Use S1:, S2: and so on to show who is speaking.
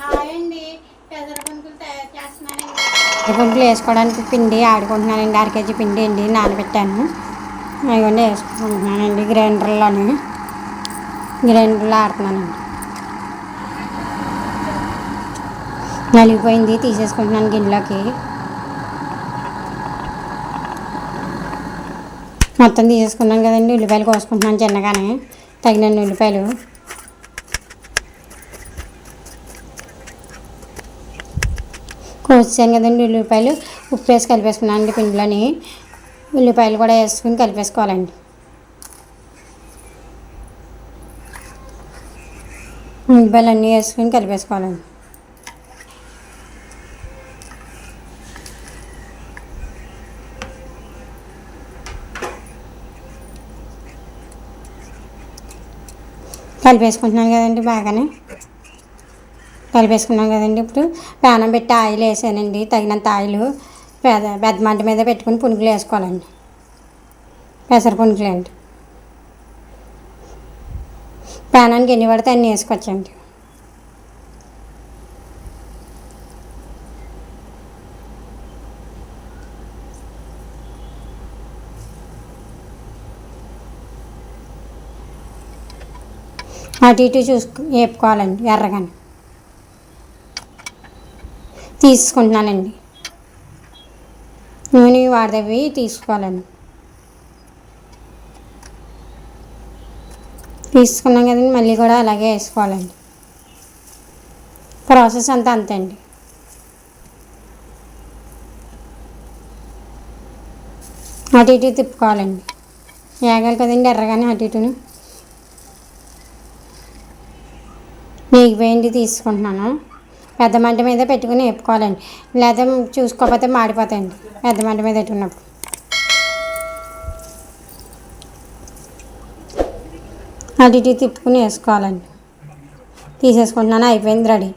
S1: Hi
S2: వేసుకోవడానికి పిండి ఆడుకుంటున్నానండి. అర కేజీ పిండి అండి. నానబెట్టాను. అవన్నీ వేసుకుంటున్నానండి గ్రైండర్లోని. గ్రైండర్లో ఆడుతున్నానండి. నలిగిపోయింది. తీసేసుకుంటున్నాను గిన్నెలోకి. మొత్తం తీసేసుకున్నాను కదండి. ఉల్లిపాయలు కోసుకుంటున్నాను చిన్నగానే. తగినన్ని ఉల్లిపాయలు. కోసాను కదండి ఉల్లిపాయలు. ఉప్పు వేసి కలిపేసుకున్నాను అండి పిండిలోని. ఉల్లిపాయలు కూడా వేసుకుని కలిపేసుకోవాలండి. ఉల్లిపాయలు అన్నీ వేసుకుని కలిపేసుకోవాలండి. కలిపేసుకుంటున్నాను కదండి బాగానే. కలిపేసుకున్నాం కదండి. ఇప్పుడు ప్యానం పెట్టి ఆయిల్ వేసానండి. తగినంత ఆయిల్ పెద్ద పెద్ద మంట మీద పెట్టుకుని పునుకులు వేసుకోవాలండి. పెసర పునుకులు అండి. ప్యానానికి ఎన్ని పడితే అన్నీ వేసుకోవచ్చండి అటు ఇటు చూసుకు వేపుకోవాలండి ఎర్రగాని. తీసుకుంటున్నానండి. నూనె వాడదవి తీసుకోవాలండి తీసుకున్నాం కదండి మళ్ళీ కూడా అలాగే వేసుకోవాలండి. ప్రాసెస్ అంతా అంతే అండి అటు ఇటు తిప్పుకోవాలండి. వేగాలి కదండి ఎర్రగానే అటు ఇటును. వేగిపోయింది తీసుకుంటున్నాను. పెద్ద మంట మీద పెట్టుకుని వేపుకోవాలండి. లేదా చూసుకోకపోతే మాడిపోతాయండి. పెద్ద మంట మీద పెట్టుకున్నప్పుడు. అటు ఇటు తిప్పుకుని వేసుకోవాలండి. తీసేసుకుంటున్నాను అయిపోయింది రెడీ.